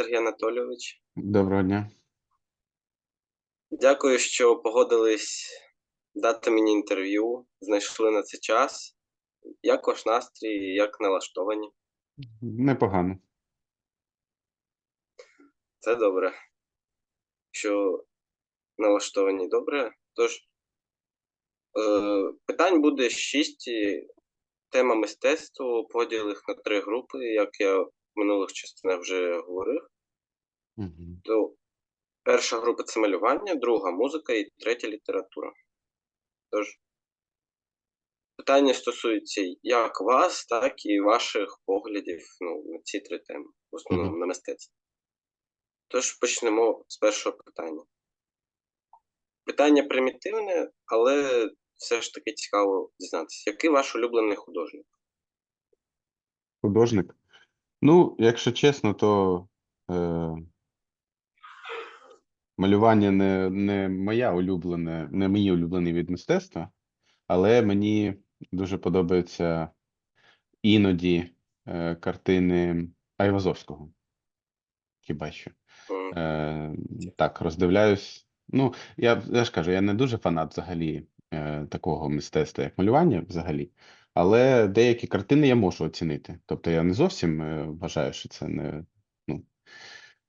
Сергій Анатолійович. Доброго дня. Дякую, що погодились дати мені інтерв'ю, знайшли на це час. Як ваш настрій, як налаштовані? Непогано. Це добре. Що налаштовані добре. Тож, е, питань буде шість. Тема мистецтва, поділ їх на три групи, як я минулих частинах вже говорив. То перша група це малювання, друга музика і третя література. Тож, питання стосуються як вас, так і ваших поглядів ну, на ці три теми, в основному на мистецтво. Тож почнемо з першого питання. Питання примітивне, але все ж таки цікаво дізнатися, який ваш улюблений художник? Художник. Ну, якщо чесно, то е, малювання не, не моя улюблена, не мій улюблений від мистецтва, але мені дуже подобаються іноді е, картини Айвазовського. Хіба що. Е, так, роздивляюсь. Ну, я, я ж кажу, я не дуже фанат взагалі е, такого мистецтва, як малювання взагалі. Але деякі картини я можу оцінити. Тобто я не зовсім е, вважаю, що це не, ну,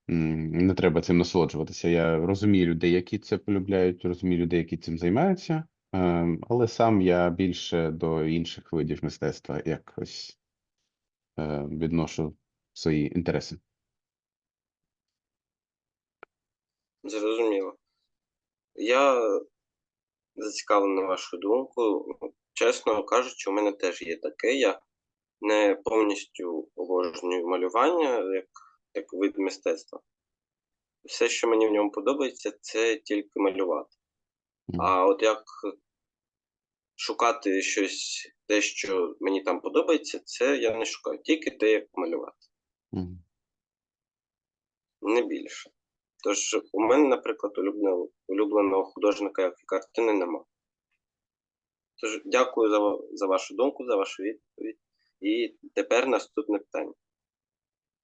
не треба цим насолоджуватися. Я розумію людей, які це полюбляють, розумію людей, які цим займаються. Е, але сам я більше до інших видів мистецтва якось е, відношу свої інтереси. Зрозуміло. Я зацікавлений вашу думку. Чесно кажучи, у мене теж є таке. Я не повністю обожнюю малювання як, як вид мистецтва. Все, що мені в ньому подобається, це тільки малювати. А от як шукати щось, те, що мені там подобається, це я не шукаю. Тільки те, як малювати, не більше. Тож у мене, наприклад, улюбленого, улюбленого художника як картини нема. Тож дякую за, за вашу думку, за вашу відповідь. І тепер наступне питання.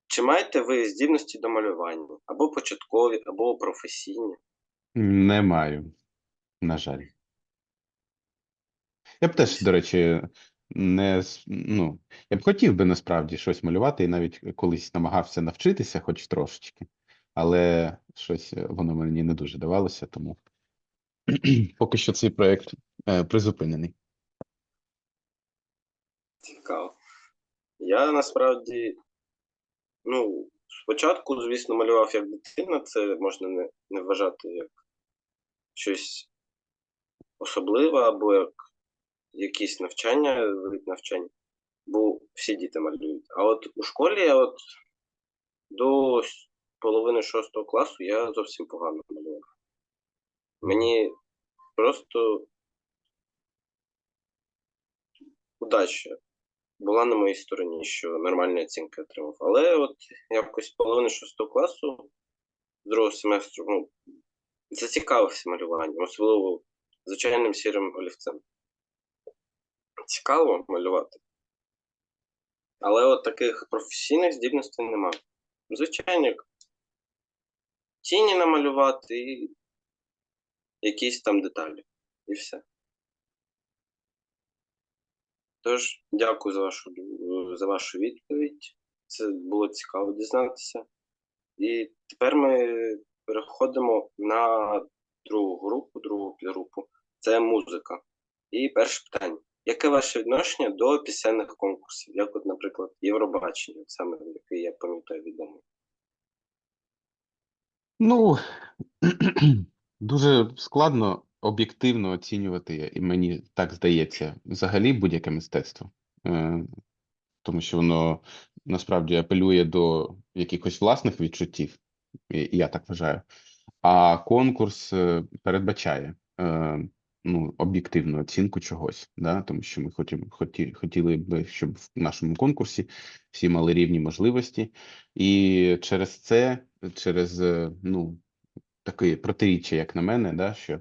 Чи маєте ви здібності до малювання? Або початкові, або професійні? Не маю, на жаль. Я б теж, до речі, не ну, я б хотів би насправді щось малювати і навіть колись намагався навчитися, хоч трошечки, але щось е, воно мені не дуже давалося, тому поки що цей проєкт призупинений. Цікаво. Я насправді, ну, спочатку, звісно, малював як дитина, це можна не, не вважати як щось особливе або як якісь навчання, вид навчання, бо всі діти малюють. А от у школі я от до половини шостого класу я зовсім погано малював. Мені просто удача була на моїй стороні, що нормальні оцінки отримав. Але от якось з половини шостого класу, другого семестру, ну, зацікавився малюванням, особливо звичайним сірим олівцем. Цікаво малювати. Але от таких професійних здібностей немає. Звичайно, тіні намалювати і якісь там деталі. І все. Тож, дякую за вашу, за вашу відповідь. Це було цікаво дізнатися. І тепер ми переходимо на другу групу, другу підгрупу. Це музика. І перше питання. Яке ваше відношення до пісенних конкурсів, як, от, наприклад, Євробачення, саме який я пам'ятаю відомий? Ну, дуже складно об'єктивно оцінювати, і мені так здається, взагалі будь-яке мистецтво. Е, Тому що воно насправді апелює до якихось власних відчуттів, я так вважаю. А конкурс е, передбачає е, ну, об'єктивну оцінку чогось, да? тому що ми хотіли, хоті, хотіли б, щоб в нашому конкурсі всі мали рівні можливості, і через це, через ну, таке протиріччя, як на мене, да, що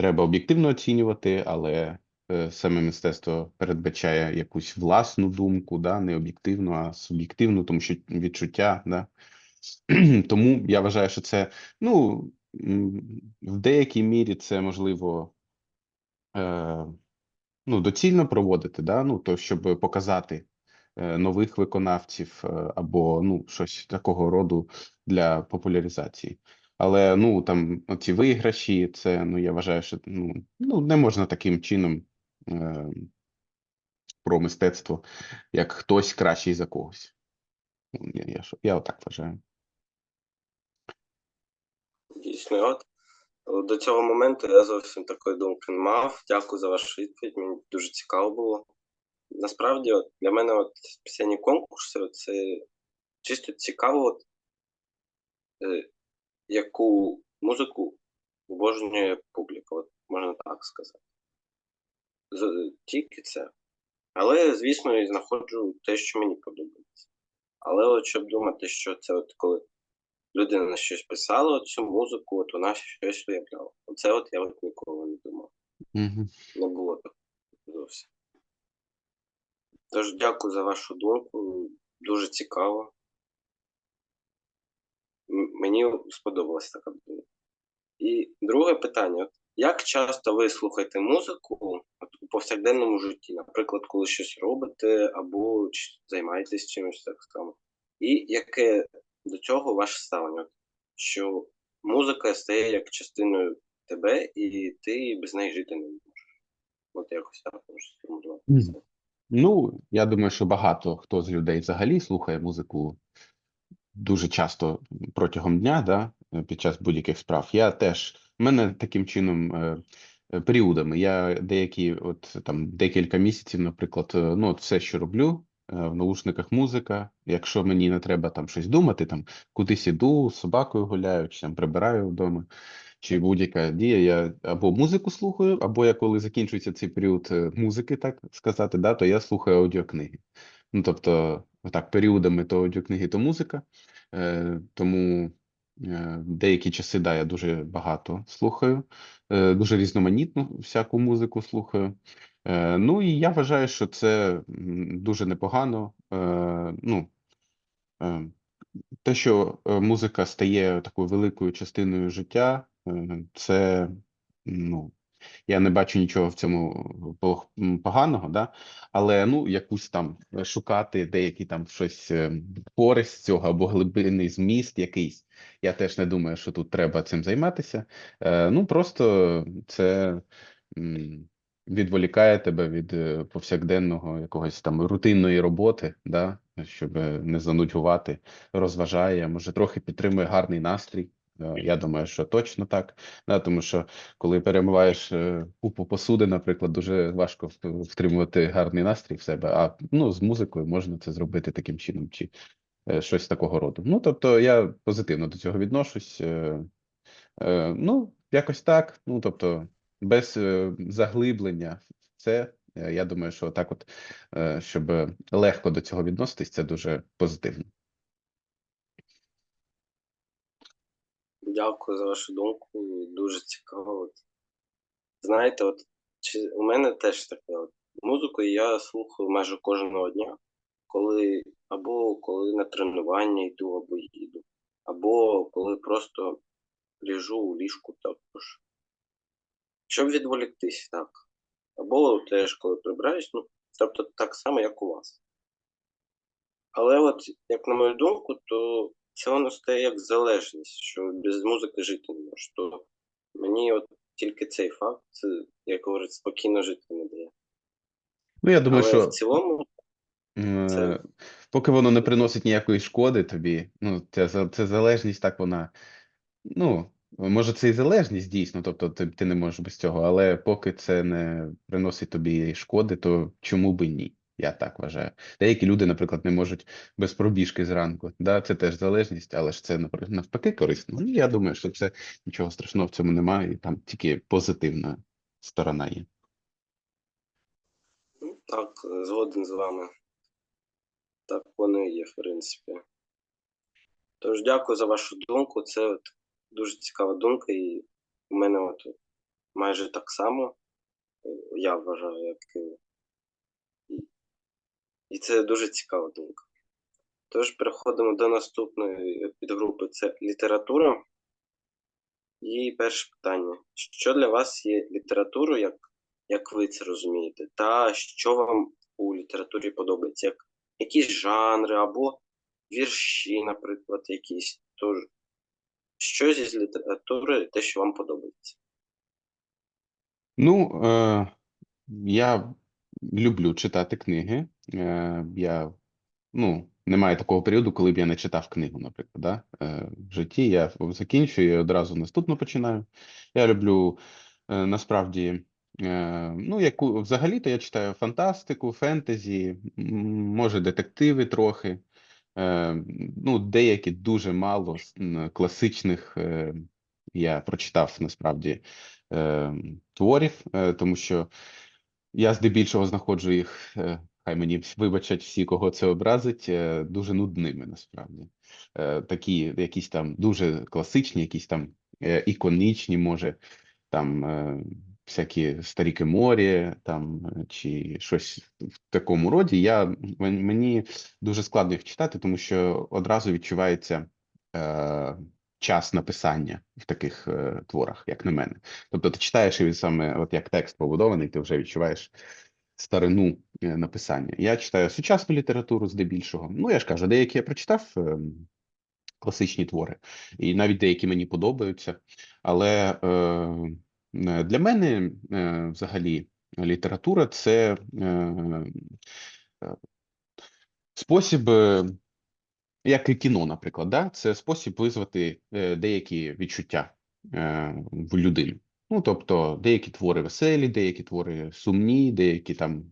треба об'єктивно оцінювати, але е, саме мистецтво передбачає якусь власну думку, да, не об'єктивну, а суб'єктивну, тому що відчуття, да, Тому я вважаю, що це ну в деякій мірі це можливо е, ну, доцільно проводити, да? ну, то, щоб показати е, нових виконавців е, або ну, щось такого роду для популяризації. Але ну там ці виграші, це ну я вважаю, що ну, ну не можна таким чином е, про мистецтво, як хтось кращий за когось. Ну, Я, я, я отак вважаю. Дійсно, от до цього моменту я зовсім такої думки не мав. Дякую за вашу відповідь. Мені дуже цікаво було. Насправді, от, для мене от пісенні конкурси це чисто цікаво, от, е, яку музику обожнює публіка, от, можна так сказати. З, тільки це. Але, звісно, і знаходжу те, що мені подобається. Але от щоб думати, що це от коли людина на щось писала, от цю музику, от вона щось виявляла. Оце от я от ніколи не думав. Угу. Не було так зовсім. Тож дякую за вашу думку. Дуже цікаво. Мені сподобалась така думка. І друге питання: От як часто ви слухаєте музику от, у повсякденному житті, наприклад, коли щось робите або займаєтесь чимось так само? І яке до цього ваше ставлення? Що музика стає як частиною тебе, і ти без неї жити не можеш? От якось так можу сформулювати Ну, я думаю, що багато хто з людей взагалі слухає музику дуже часто протягом дня, да, під час будь-яких справ. Я теж, в мене таким чином е, е, періодами. Я деякі, от там декілька місяців, наприклад, е, ну, от все, що роблю, е, в наушниках музика. Якщо мені не треба там щось думати, там кудись іду, з собакою гуляю, чи там прибираю вдома, чи будь-яка дія, я або музику слухаю, або я коли закінчується цей період музики, так сказати, да, то я слухаю аудіокниги. Ну, тобто, так, періодами то аудіокниги, то музика. Е, тому е, деякі часи, да, я дуже багато слухаю, е, дуже різноманітну всяку музику слухаю. Е, ну і я вважаю, що це дуже непогано. Е, ну, е, те, що е, музика стає такою великою частиною життя, е, це ну, я не бачу нічого в цьому поганого, да? але ну, якусь там е, шукати деякі там щось е, користь цього або глибинний зміст якийсь. Я теж не думаю, що тут треба цим займатися. Е, Ну просто це відволікає тебе від повсякденного якогось там рутинної роботи, да? щоб не занудьгувати, розважає, може трохи підтримує гарний настрій. Е, Я думаю, що точно так. Тому що коли перемиваєш е, купу посуди, наприклад, дуже важко втримувати гарний настрій в себе. А ну з музикою можна це зробити таким чином, чи е, щось такого роду. Ну тобто я позитивно до цього відношусь. Е, ну, якось так. Ну тобто, без заглиблення в це. Я думаю, що так, от щоб легко до цього відноситись, це дуже позитивно. Дякую за вашу думку. Дуже цікаво. От. Знаєте, от чи у мене теж таке от музику я слухаю майже кожного дня, коли або коли на тренування йду, або їду, або коли просто ліжу у ліжку також. Щоб відволіктись, так. Або теж коли прибираюсь, ну, тобто так само, як у вас. Але от, як на мою думку, то воно стає як залежність, що без музики жити не. То мені от тільки цей факт, це, як говорять, спокійно жити не дає. Ну, я думаю, Але що в цілому, Е, Це- Поки воно не приносить ніякої шкоди тобі, ну, це, це залежність, так вона. Ну, може, це і залежність дійсно, тобто ти, ти не можеш без цього, але поки це не приносить тобі шкоди, то чому би ні? Я так вважаю. Деякі люди, наприклад, не можуть без пробіжки зранку. Да, це теж залежність, але ж це навпаки корисно. Ну, я думаю, що це нічого страшного в цьому немає, і там тільки позитивна сторона є. ну, так, згоден з вами. Так воно є, в принципі. Тож дякую за вашу думку. Це от дуже цікава думка, і у мене от майже так само, я вважаю, як і. І- це дуже цікава думка. Тож переходимо до наступної підгрупи це література. І перше питання: що для вас є літературою, як, як ви це розумієте? Та що вам у літературі подобається? Як, якісь жанри або вірші, наприклад, якісь? Тож, що зі літератури, те, що вам подобається? Ну, е, я люблю читати книги. Е, я, ну, немає такого періоду, коли б я не читав книгу, наприклад, да? Е, в житті я закінчую і одразу наступну починаю. Я люблю е, насправді, ну, яку взагалі-то я читаю фантастику, фентезі, може, детективи трохи. Ну, деякі дуже мало класичних я прочитав насправді творів, тому що я здебільшого знаходжу їх, хай мені вибачать всі, кого це образить, е, дуже нудними насправді. Е, Такі якісь там дуже класичні, якісь там е, іконічні, може, там всякі старіки морі, там чи щось в такому роді. Я мені дуже складно їх читати, тому що одразу відчувається час написання в таких е, творах, як на мене. Тобто ти читаєш і саме, от як текст побудований, ти вже відчуваєш старину е, написання. Я читаю сучасну літературу здебільшого. Ну, я ж кажу, деякі я прочитав ем, класичні твори, і навіть деякі мені подобаються. Але е, е, для мене взагалі література це спосіб. як і кіно, наприклад, да? це спосіб визвати деякі відчуття в людину. Ну, тобто, деякі твори веселі, деякі твори сумні, деякі там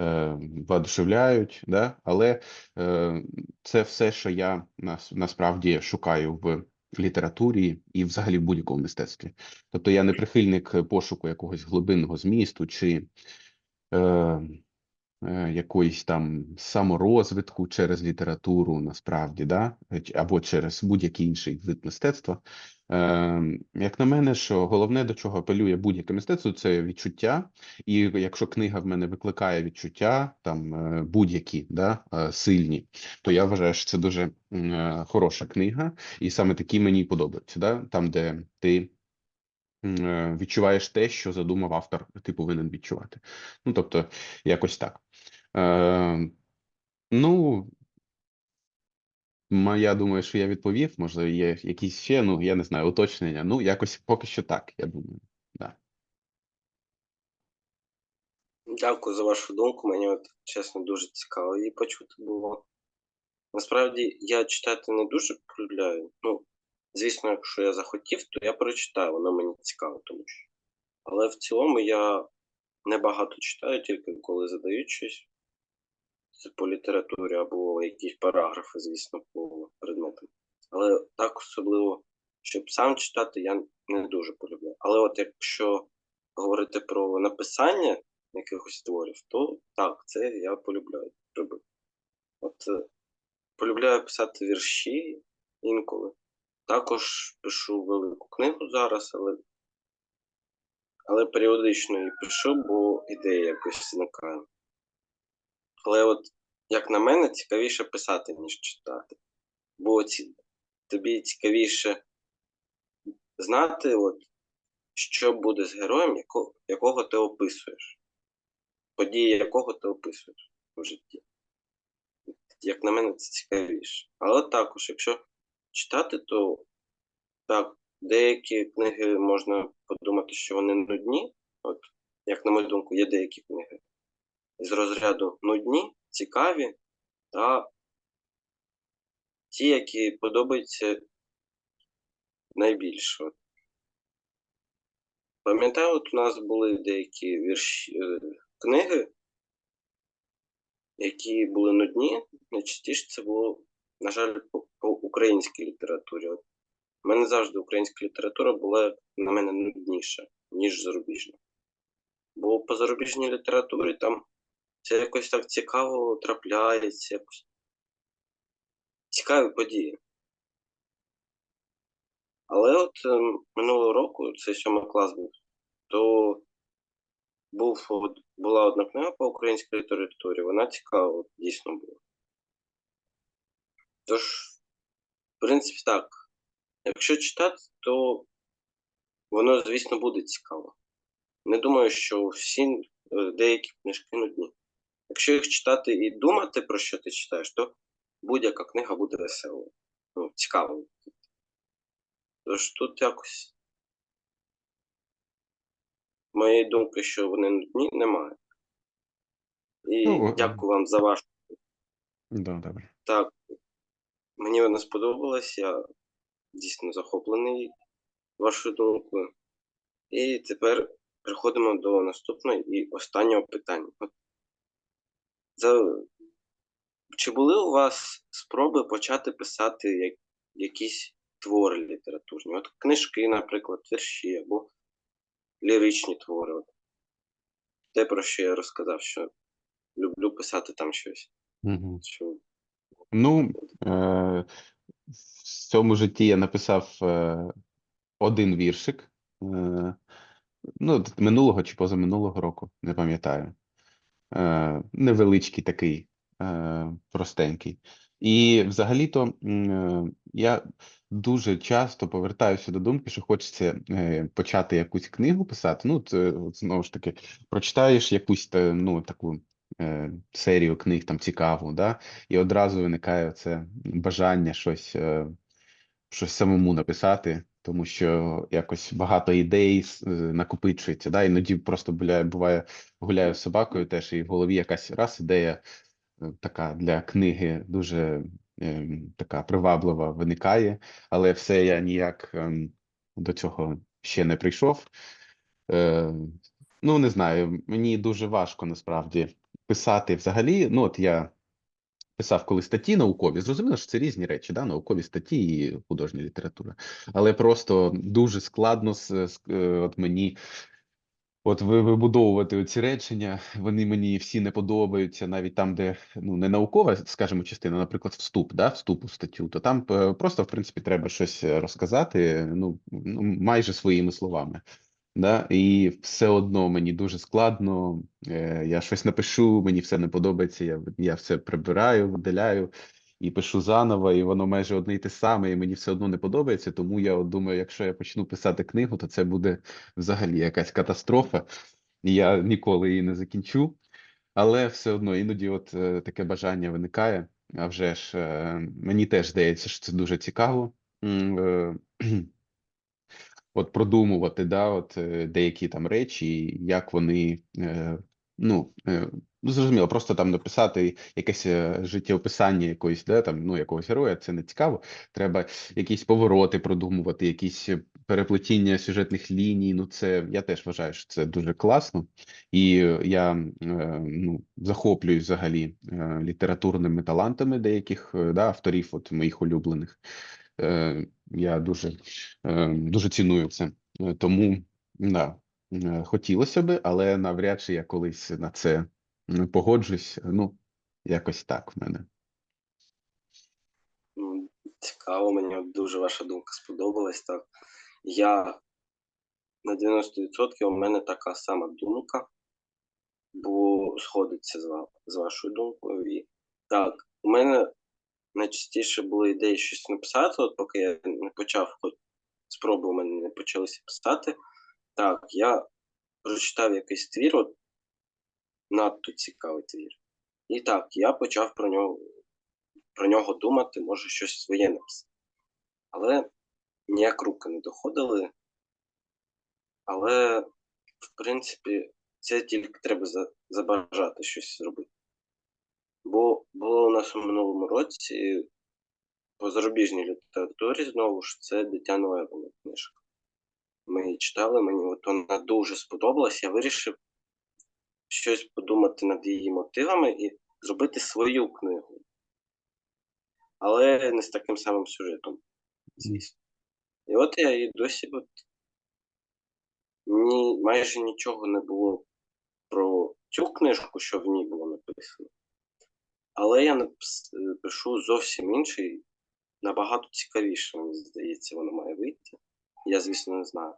е, воодушевляють, да? але е, це все, що я нас, насправді шукаю в літературі і взагалі в будь-якому мистецтві. Тобто я не прихильник пошуку якогось глибинного змісту чи е, якоїсь там саморозвитку через літературу, насправді, да? е, або через будь-який інший вид мистецтва. Е, Як на мене, що головне, до чого апелює будь-яке мистецтво, це відчуття. І якщо книга в мене викликає відчуття, там е, будь-які да, е, сильні, то я вважаю, що це дуже е, хороша книга, і саме такі мені подобаються. Да? Там, де ти е, відчуваєш те, що задумав автор, ти повинен відчувати. Ну, тобто, якось так. Е, ну, я думаю, що я відповів. Можливо, є якісь ще, ну, я не знаю, уточнення. Ну, якось поки що так, я думаю. Да. Дякую за вашу думку. Мені от чесно дуже цікаво її почути було. Насправді я читати не дуже полюбляю. Ну, звісно, якщо я захотів, то я прочитаю, воно мені цікаво, тому що. Але в цілому я не багато читаю, тільки коли задають щось. Це по літературі або якісь параграфи, звісно, по предметам. Але так особливо, щоб сам читати, я не дуже полюбляю. Але от якщо говорити про написання якихось творів, то так, це я полюбляю робити. От е, полюбляю писати вірші інколи. Також пишу велику книгу зараз, але, але періодично її пишу, бо ідея якось зникає. Але от, як на мене, цікавіше писати, ніж читати. Бо ці, тобі цікавіше знати, от, що буде з героєм, яко, якого ти описуєш, події якого ти описуєш в житті. Як на мене, це цікавіше. Але також, якщо читати, то так, деякі книги можна подумати, що вони нудні. От, як на мою думку, є деякі книги з розряду нудні, цікаві та ті, які подобаються найбільше. Пам'ятаю, от у нас були деякі вірші, е, книги, які були нудні. Найчастіше це було, на жаль, по, по українській літературі. От. У мене завжди українська література була, на мене, нудніша, ніж зарубіжна. Бо по зарубіжній літературі там це якось так цікаво трапляється, якось цікаві події. Але от е, минулого року, це сьомий клас був, то був, була одна книга по українській літературі, вона цікава дійсно. Тож, в принципі, так. Якщо читати, то воно, звісно, буде цікаво. Не думаю, що всі е, деякі книжки нудні. Якщо їх читати і думати, про що ти читаєш, то будь-яка книга буде веселою. Ну, цікавою. Тож тут якось моєї думки, що вони нудні, немає. І Ну, дякую вам за ваш Да, добре. Так, мені вона сподобалась, я дійсно захоплений вашою думкою. І тепер переходимо до наступного і останнього питання. От, за... Чи були у вас спроби почати писати як... якісь твори літературні? От книжки, наприклад, вірші або ліричні твори. От. Те, про що я розказав, що люблю писати там щось. Угу. Що... Ну, е, в цьому житті я написав е, один віршик. Е, ну, минулого чи позаминулого року, не пам'ятаю. Невеличкий такий, простенький. І взагалі-то я дуже часто повертаюся до думки, що хочеться почати якусь книгу писати. Ну, це, знову ж таки, прочитаєш якусь ну, таку серію книг там цікаву, да? і одразу виникає це бажання щось, е, щось самому написати, тому що якось багато ідей е, накопичується. Да? Іноді просто буває, буває гуляю з собакою теж, і в голові якась раз ідея е, така для книги дуже е, така приваблива виникає, але все я ніяк ем, до цього ще не прийшов. Е, ну, не знаю, мені дуже важко насправді писати взагалі. Ну, от я писав коли статті наукові, зрозуміло, що це різні речі, да? наукові статті і художня література. Але просто дуже складно з, е, от мені. От ви вибудовувати оці речення, вони мені всі не подобаються, навіть там, де ну не наукова, скажімо, частина, наприклад, вступ, да, вступ у статтю, то там е, просто в принципі треба щось е, розказати, ну, ну майже своїми словами. Да? І все одно мені дуже складно. Е, я щось напишу, мені все не подобається. Я, я все прибираю, видаляю і пишу заново, і воно майже одне й те саме, і мені все одно не подобається. Тому я от думаю, якщо я почну писати книгу, то це буде взагалі якась катастрофа. І я ніколи її не закінчу. Але все одно іноді от е, таке бажання виникає. А вже ж е, мені теж здається, що це дуже цікаво. Е, от продумувати, да, от е, деякі там речі, як вони, е, ну, е, зрозуміло, просто там написати якесь життєописання якоїсь, да, там, ну, якогось героя, це не цікаво. Треба якісь повороти продумувати, якісь переплетіння сюжетних ліній. Ну, це я теж вважаю, що це дуже класно. І я ну, захоплююсь взагалі літературними талантами деяких да, авторів, от моїх улюблених. Я дуже, е, дуже ціную це. Е, Тому да, е, хотілося би, але навряд чи я колись на це погоджусь. Ну, якось так в мене. Цікаво, мені дуже ваша думка сподобалась. Так. Я на 90% у мене така сама думка, бо сходиться з вашою думкою. І так, у мене найчастіше були ідеї щось написати, от поки я не почав, хоч спроби у мене не почалися писати. Так, я прочитав якийсь твір, от надто цікавий твір. І так, я почав про нього, про нього думати, може щось своє написати. Але ніяк руки не доходили. Але, в принципі, це тільки треба забажати щось зробити. Бо було у нас у минулому році по зарубіжній літературі знову ж це Дитя Новелина книжка. Ми її читали, мені от вона дуже сподобалась. Я вирішив щось подумати над її мотивами і зробити свою книгу. Але не з таким самим сюжетом, звісно. І от я і досі от, ні, майже нічого не було про цю книжку, що в ній було написано. Але я е, пишу зовсім інший, набагато цікавіше, мені здається, воно має вийти. Я, звісно, не знаю.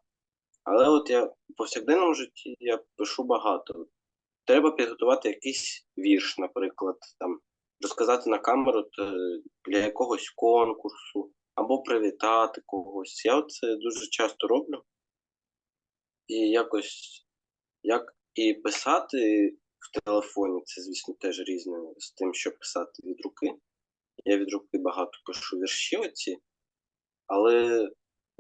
Але от я в повсякденному житті я пишу багато. Треба підготувати якийсь вірш, наприклад, там розказати на камеру для якогось конкурсу або привітати когось. Я це дуже часто роблю. І якось як і писати в телефоні, це, звісно, теж різне з тим, що писати від руки. Я від руки багато пишу вірші оці, але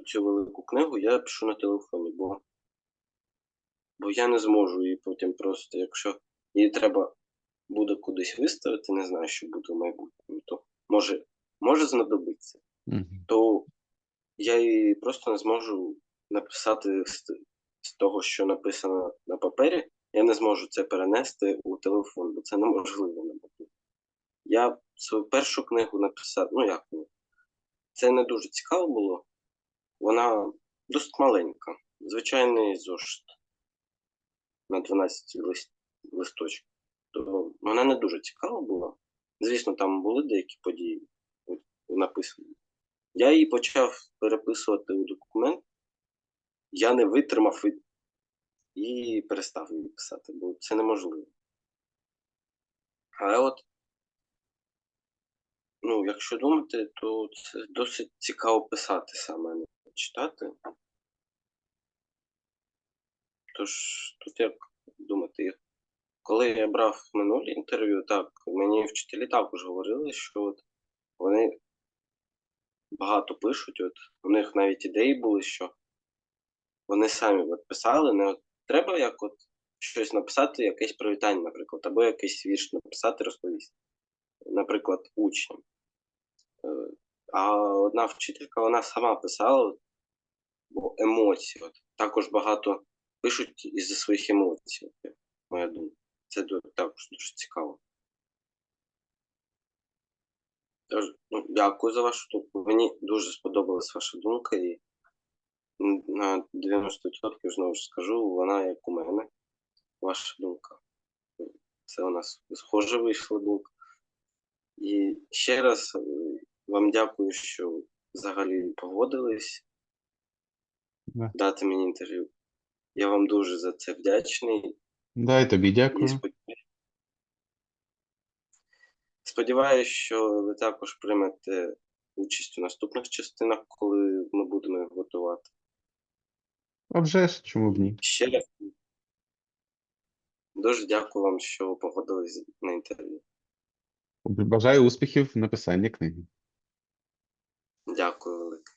цю велику книгу я пишу на телефоні, бо, бо я не зможу її потім просто, якщо її треба буде кудись виставити, не знаю, що буде в майбутньому, то може, може знадобиться, Мгм. то я її просто не зможу написати з, з того, що написано на папері, я не зможу це перенести у телефон, бо це неможливо. мабуть. Я свою першу книгу написав, ну як ну, це не дуже цікаво було. Вона досить маленька, звичайний зошит на 12 лист, листочків. То вона не дуже цікава була. Звісно, там були деякі події написані. Я її почав переписувати у документ. Я не витримав і, і перестав її писати, бо це неможливо. Але от, ну, якщо думати, то це досить цікаво писати саме, а не читати. Тож, тут як думати, коли я брав минулі інтерв'ю, так, мені вчителі також говорили, що от вони багато пишуть, от у них навіть ідеї були, що вони самі от писали, не от, треба як от щось написати, якесь привітання, наприклад, або якийсь вірш написати, розповісти. Наприклад, учням. Е, А одна вчителька вона сама писала, бо емоції. От, також багато пишуть із-за своїх емоцій, моя думка. Це також дуже цікаво. Ну, дякую за вашу думку. Мені дуже сподобалась ваша думка, і на 90% знову ж скажу, вона як у мене, ваша думка. Це у нас схожа вийшла думка. І ще раз е, вам дякую, що взагалі погодились Да. дати мені інтерв'ю. Я вам дуже за це вдячний. Да, і тобі дякую. сподіваюся, сподіваюся, що ви також приймете участь у наступних частинах, коли ми будемо їх готувати. А вже ж, чому б ні? Ще раз дуже дякую вам, що погодились на інтерв'ю. Бажаю успіхів в написанні книги. Дякую велике.